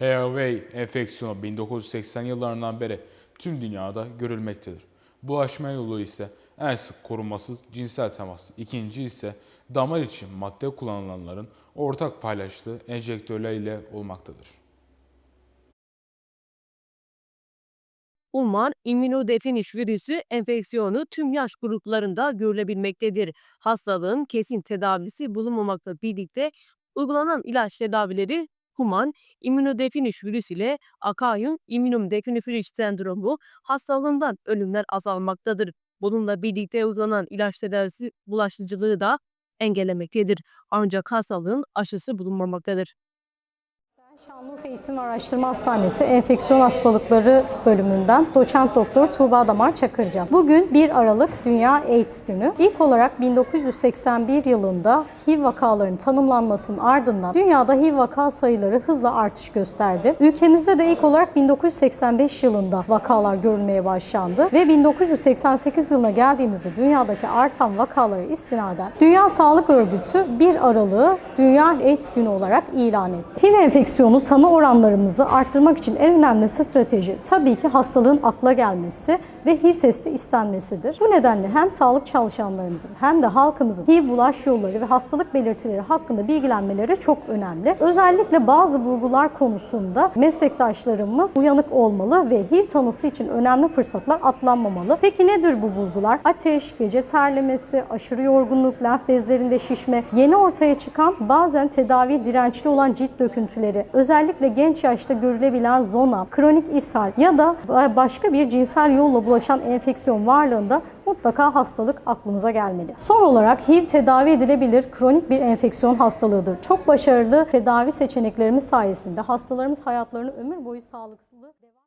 HIV enfeksiyonu 1980 yıllarından beri tüm dünyada görülmektedir. Bulaşma yolu ise en sık korunmasız cinsel temas. İkinci ise damar için madde kullanılanların ortak paylaştığı enjektörler ile olmaktadır. Umman immünodefiniş virüsü enfeksiyonu tüm yaş gruplarında görülebilmektedir. Hastalığın kesin tedavisi bulunmamakla birlikte uygulanan ilaç tedavileri Human immünodefiniş virüs ile Akayun immünodefiniş sendromu hastalığından ölümler azalmaktadır. Bununla birlikte uygulanan ilaç tedavisi bulaşıcılığı da engellemektedir. Ancak hastalığın aşısı bulunmamaktadır. Şanlıurfa Eğitim Araştırma Hastanesi Enfeksiyon Hastalıkları bölümünden doçent doktor Tuğba Damar Çakırcan. Bugün 1 Aralık Dünya AIDS Günü. İlk olarak 1981 yılında HIV vakalarının tanımlanmasının ardından dünyada HIV vaka sayıları hızla artış gösterdi. Ülkemizde de ilk olarak 1985 yılında vakalar görülmeye başlandı ve 1988 yılına geldiğimizde dünyadaki artan vakalara istinaden Dünya Sağlık Örgütü 1 Aralık'ı Dünya AIDS Günü olarak ilan etti. HIV enfeksiyonu tanı oranlarımızı arttırmak için en önemli strateji tabii ki hastalığın akla gelmesi ve HIV testi istenmesidir. Bu nedenle hem sağlık çalışanlarımızın hem de halkımızın HIV bulaş yolları ve hastalık belirtileri hakkında bilgilenmeleri çok önemli. Özellikle bazı bulgular konusunda meslektaşlarımız uyanık olmalı ve HIV tanısı için önemli fırsatlar atlanmamalı. Peki nedir bu bulgular? Ateş, gece terlemesi, aşırı yorgunluk, lenf bezlerinde şişme, yeni ortaya çıkan bazen tedavi dirençli olan cilt döküntüleri, özellikle genç yaşta görülebilen zona, kronik ishal ya da başka bir cinsel yolla bulaşan enfeksiyon varlığında mutlaka hastalık aklımıza gelmeli. Son olarak HIV tedavi edilebilir kronik bir enfeksiyon hastalığıdır. Çok başarılı tedavi seçeneklerimiz sayesinde hastalarımız hayatlarını ömür boyu sağlıklı devam